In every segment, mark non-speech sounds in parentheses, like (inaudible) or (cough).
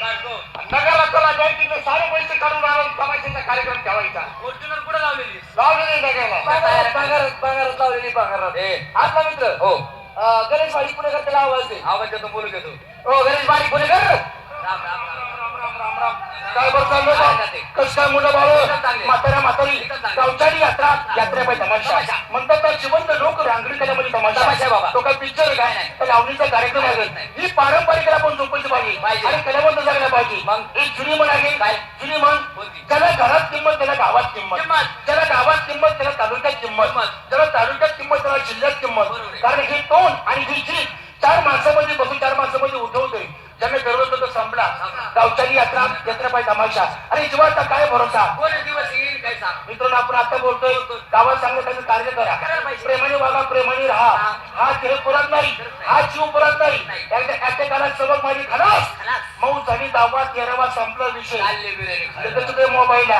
काढतो नगरात चला बँकेतले सारे पैसे काढून आणून तमाशाचा कार्यक्रम ठेवायचा. फॉर्च्युनर कुठे लावलेली? लावलेले नगरला. बाजारात बाजारात लावलेली बाजारात. ए आपला मित्र हो. गणेश वाडी पुणेकर त्याला आवाज दे आवाज येतो बोलू घेतो ओ गणेश बारी पुणे कर. राम राम राम. काय बरं चाललं? कसं काय बाळ चांगले. म्हाताऱ्या म्हातारी. गावचारी यात्रा यात्रेबाई तमाशा तमाशा. म्हणतात तर जिवंत लोक रांगडी त्याच्यामध्ये तमाशा बाबा. तो काय पिक्चर काय नाही. लावणीचा कार्यक्रम आहे. ही पारंपरिक आपण जोपासली पाहिजे. पाहिजे आणि कलावंत जगला पाहिजे मग? ही जुनी म्हण आहे काय? जुनी म्हण कोणती? ज्याला घरात किंमत त्याला गावात किंमत. ज्याला गावात किंमत त्याला तालुक्यात किंमत. ज्याला तालुक्यात किंमत त्याला जिल्ह्यात किंमत. कारण ही तोंड आणि ही जीभ चार माणसामध्ये बसून चार माणसामध्ये उठवतोय ज्यांना गरज होतं तो संपला संपला. गावचारी यात्रा यात्रा पाहिजे तमाशा. आणि जीवाचा काय भरोसा? कोण दिवस येईल काय सांग? मित्रांनो आपण आता बोलतोय गावात चांगलं त्यांनी कार्य करा. प्रेमाने वागा प्रेमाने राहा. हा. देह पुरत नाही. हा जीव पुरत नाही. एका काळात सबक माझी खलास. मऊ झाली दहावा तेरावा संपला विषय. त्याचं तुझे मोबाईल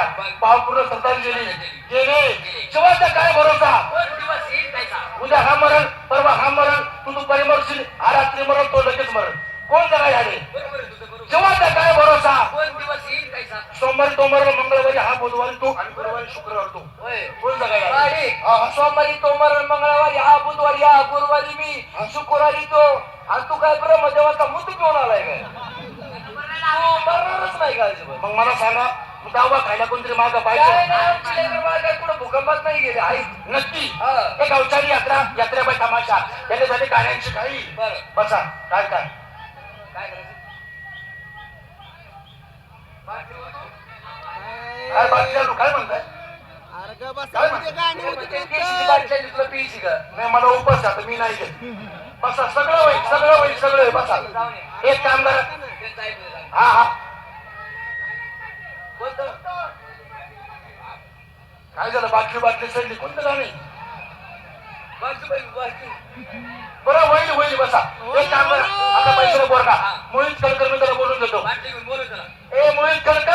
पावपूर्ण सरकार गेली जीवाचा काय भरोसा? उद्या हा मरण परवा हा मरण. तू दुपारी मरशील हा रात्री मरण तो लगेच मरण. कोण जगाय आले? बरोबर जीवाचा काय भरोसा? कोण दिवस येईल काय सांग. सोमवारी तो मरण मंगळवारी हा बुधवारी तू आणि गुरुवारी शुक्रवार तू. होय. कोण. सोमवारी तोमर मंगळवारी हा बुधवारी हा गुरुवारी मी शुक्रवारी तो. आणि तू काय ब्रह्म देवाचा मुतू पिऊन आलाय काय? तू मरणारच नाही का अजिबात? मग मला सांगा दहावा खायला कोणतरी माग काय पाहिजे काय कुठं भूकंपात नाही गेले आई. नक्की. हा. गावचारी यात्रा यात्रेबाई तमाशा. त्याने झाले गाण्यांची काही बसा काय काय? काय काय बाकी काय म्हणताय? काय तुला का नाही मला उपास आता मी नाही घेत. बसा सगळं होईल सगळं होईल सगळं होईल. बसा. एक काम करा. त्यांचं ऐकलं का? हा. हा? काय झालं? बाटली बाटली सडली. कोणतं गाणे. बरं होईल होईल बसा. एक काम करा. आता पैशाला बोर का मोहित कलकर मी त्याला बोलून देतो. ए मोहित कलकर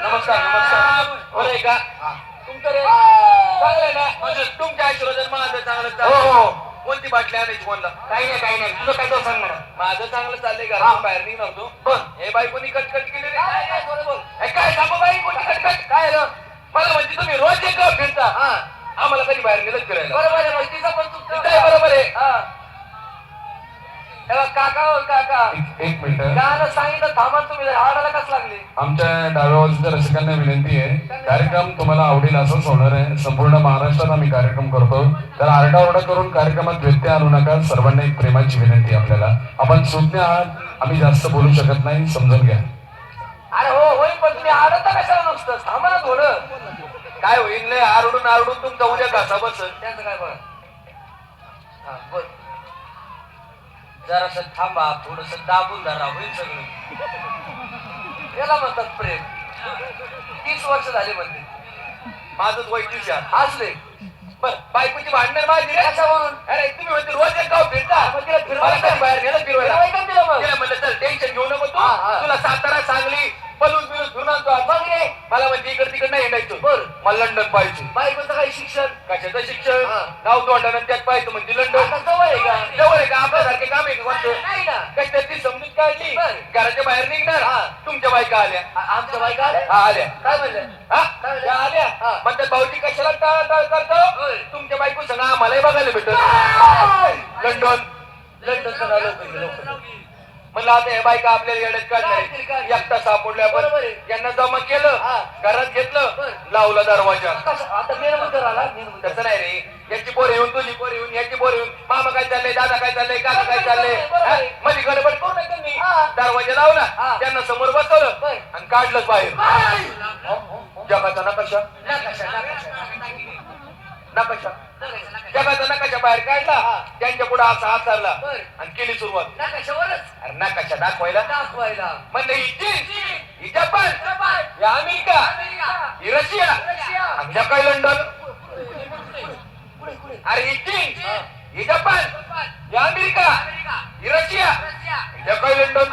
नमस्कार नमस्कार. बरं का? हा. तुमचं रे चांगलं आहे ना? म्हणजे तुमच्या माझं चांगलं हो चाललं हो कोणती बाटली आणायची कोणला? काही नाही काही नाही. तुझं काय तो सांग मला माझं चांगलं चाललंय हा. घरातून बाहेर निघणार तो हे बायकोनी कटकट केली रे काय, काय, बोल, बोल. ए, काय सांगू बाई कोणती कटकट? काय? मला म्हणजे तुम्ही रोज एक फिरता. हा. आम्हाला कधी बाहेर गेलं फिरायला. बरोबर आहे मग तिचं पण चुकतं. तिचं आहे, बरोबर आहे. हा. बघ, काका काका. एक मिनिट. गाणं सांगितलं थांबा तुम्ही जरा. हाडाला कस लागले? आमच्या डाव्या बाजूच्या रसिकांना विनंती आहे. कार्यक्रम तुम्हाला आवडेल असंच होणार आहे. संपूर्ण महाराष्ट्रात आम्ही कार्यक्रम करतो. तर आरडाओरडा करून कार्यक्रमात व्यत्यय आणू नका. सर्वांना एक प्रेमाची विनंती आहे आपल्याला. आपण सुज्ञ आहात. आम्ही जास्त बोलू शकत नाही. समजून घ्या. अरे हो होईल पण तुम्ही आडता कशाला नुसतं? थांबा ना थोडं. काय होईल लय आरडून आरडून तुमचा उद्या घासा बसल. त्यांचं काय बघ हा बोल. जरास थांबा थोडस दाबून धरा होईल सगळं. याला म्हणतात प्रेम. तीस वर्ष झाले म्हणते. आहे. असले बर बायकोची भांडण माझी रे. कशावरून? अरे तुम्ही म्हणते रोज एक गाव फिरता. मग तिला कधी बाहेर गेलं फिरवायला? तिला म्हणलं चल टेन्शन घेऊ नको तू. तुला सातारा सांगली म्हणजे इकडे तिकडे नाही हिंडायचं बर. मला लंडन पाहिजे बायकोचं काही शिक्षण. कशाचं शिक्षण? हा. गाव तोंडानं त्यात पाहिजे म्हणजे लंडन. आता जवळ आहे का? जवळ आहे का? आपल्यासारखे काम आहे का कोणतं? नाही ना. काय त्याची समजूत काढली. बर. घराच्या बाहेर निघणार. हा. तुमच्या बायका आल्या. आ- आमच्या बायका आल्या? हा आल्या. काय म्हणलं? हा? काय त्या आल्या. हा. म्हणतात भाऊजी कशाला टाळ टाळ करतो? होय. तुमच्या बायको सांगा आम्हालाही बघायला भेटत लंडन. लंडनचं नाव लवकर घे, लवकर म्हणलं आता हे बायका आपल्याला येड्यात काढणार. एकटा सापडल्या बरोबर. यांना जमा केलं. घरात घेतलं. लावला दरवाजा आता तसं नाही रे याची पोर येऊन तुझी पोर येऊन याची पोर येऊन मामा काय चाललंय दादा काय चाललंय काका काय चाललंय? मध्ये गडबड करू नका मी. दरवाजा लावला. त्यांना समोर बसवलं. आणि काढलंच बाहेर. जगाचा नकाशा. नकाशा जगाचा नकाशा बाहेर काढला? त्यांच्या पुढे असा हात चालला. आणि केली सुरुवात. नकाशावरच अरे नकाशा दाखवायला? दाखवायला. म्हणलं ही चीन. ही जपान. ही अमेरिका. ही रशिया. ह्या काय लंडन? अरे ही चीन. ही. जपान. ही अमेरिका. ही रशिया. ह्या काय लंडन?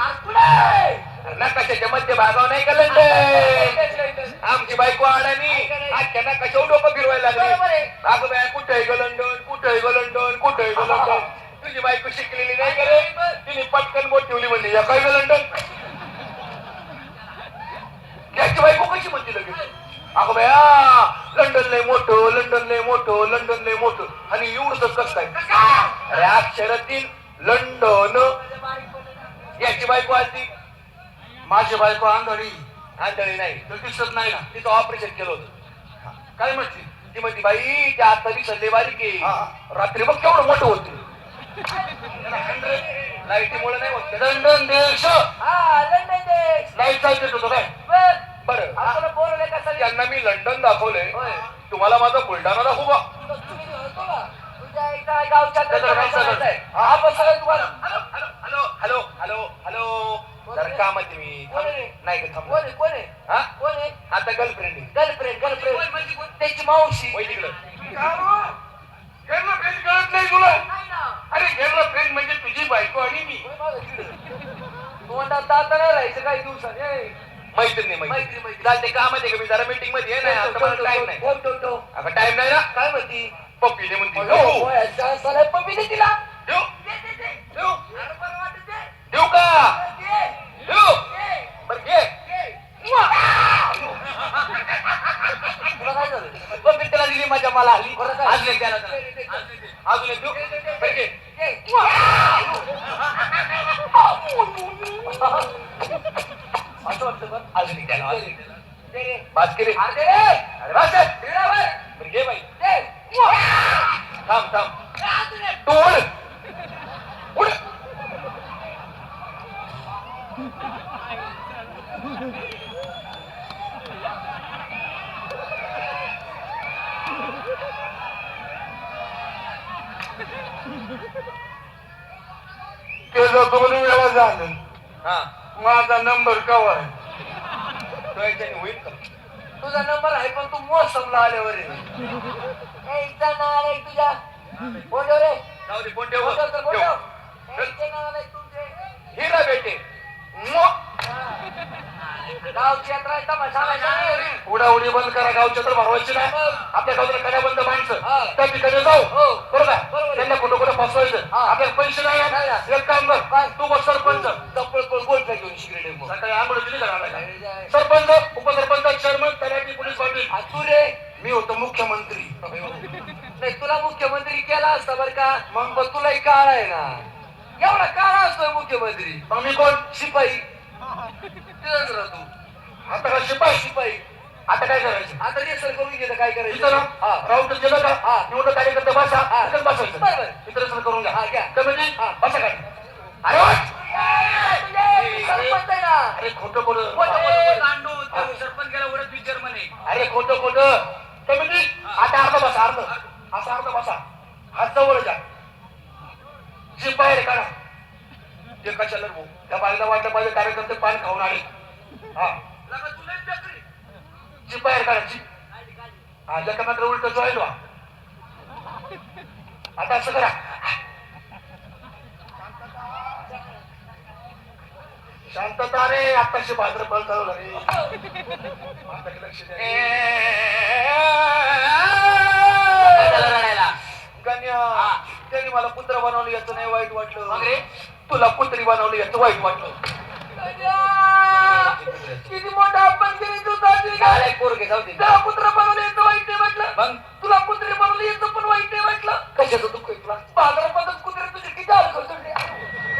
नकाशाच्या मध्य भागावर नाही का लंडन? आमची बायको अडाणी आजच्या नकाशावर डोकं फिरवायला आहे. लागली अगं बाय कुठे ग लंडन? कुठे ग लंडन? कुठे ग लंडन? (laughs) तुझी बायको शिकलेली नाही का रे. या काय लंडन? याची बायको कशी म्हणते लगेच? अगं बया लंडन लय मोठं लंडन लय मोठं लंडन लय मोठं. आणि एवढंच कस काय? अरे अक्षरातील लंडन. याची बायको आली माझी बायको आंधळी. आंधळी नाही. तर दिसत नाही ना. तिचं ऑपरेशन केलं होतं. काय म्हणते ती म्हणते बाई त्या आता बी सल्ले बारीक आहे. रात्री बघ केवढं मोठं होतं. लाईटीमुळे नाही होत. लंडन देश. हा लाइट चालते काय? बर. का त्यांना मी लंडन दाखवलंय. होय. तुम्हाला माझा बुलढाणा दाखवू का? का? हॅलो हॅलो हॅलो हॅलो जरा काम आहे मी? नाही का कोण आहे कोण आहे? हा? कोण आहे? आता गर्लफ्रेंड आहे. गर्लफ्रेंड गर्लफ्रेंड त्याची मावशी. वय तिकडं. गेरला फ्रेंड कळत नाही तुला. नाही ना. अरे गेरला फ्रेंड म्हणजे तुझी बायको आणि मी. होय माझं तिकडं. तोंडात दात नाही राहायचं काही दिवसांनी ए, मैत्रिणी मैत्रिणी. मैत्री, मैत्री. चालते काम आहे का? मी जरा मीटिंगमध्ये आहे ना आता मला टाइम नाही. आता टाइम नाही ना. काय म्हणती? पप्पीने पप्पी तिला देऊ दे, दे, दे. देऊ अरे बरं वाटत दे. देऊ का दे, देऊ दे, बरं घे दे. तुला काय झालं पप्पी त्याला दिली माझ्या मला आली काय? अजून एक देऊ दे. असं वाटतं बरं. अजून एक द्यायला अजून एक द्यायला. बात केली अरे दे रे. अरे बस आहे. दे रे बरं. बरं घे बाई दे. थांब थांब अजून एक. तू उड उड ते जर दोन वेळा झालं. हा. माझा नंबर कवा होईल का? तुझा नंबर आहे पण तू मोसमला आल्यावर आहे. तुझ्या. बोलव रे. जाऊ दे तुमचे. हिरा बेटे. मो. तमाशा आहे. उडाउडी बंद करा गावच्या तर भरवायची नाही. आपल्या गावच्या कड्याबंद हा. माणसं. त्या ठिकाणी जाऊ. हो. बरोबर. त्यांना कुठं कुठं फसवायचं. आपल्याला पैसे नाही. एक काम कर? तू बस सरपंच. गोल काय घेऊन सकाळी दिली का सरपंच उपसरपंच चेअरमन तलाठी पोलीस पाटील. तू रे. मी होतो मुख्यमंत्री. नाही तुला मुख्यमंत्री केला असता बरं का? मग? तुलाही काळ आहे ना. एवढा काळा असतोय मुख्यमंत्री. मग मी कोण? शिपाई. तू. आता का शिपाई? शिपाई आता काय करायचं? आता रेसर करून घे काय करायचं? ना हा. गेलं हा. का निवडणूक कार्यकर्ते बसा. हा. इथंच बसायचं बरोबर. इथं रेसन करून हा, घ्या. घ्या कमिटी हा. बसा काय अरे अरे. खोटं खोटं. सरपंच गेला उडत पिक्चर म्हणे अरे खोटं खोटं कमिटी आता अर्ध बसा अर्ध. असा अर्ध बसा. हात जवळ जा. जी बाहेर काढा. ते कशाला रे त्या बाईला वाटलं पाहिजे कार्यकर्ते पान खाऊन आले. हा. जी बाहेर काढा जी हा मात्र उलट जॉईन व्हा आता असं करा. शांतता रे आत्ताशी भाद्रपद चालू झाली माझ्याकडे लक्ष द्या. गण्या त्यांनी मला कुत्र बनवलं याचं नाही वाईट वाटलं. रे? तुला कुत्री बनवली याचं वाईट वाटलं. किती मोठा आपण केली पोरगे जाऊ दे. तुला कुत्र बनवलं येतं वाईट नाही म्हटलं? मग? तुला कुत्रे बनवलं येतं पण वाईट आहे म्हटलं? कशाचं दुःख तुला? बाजारात कुत्रे तुझे किती हाल करतो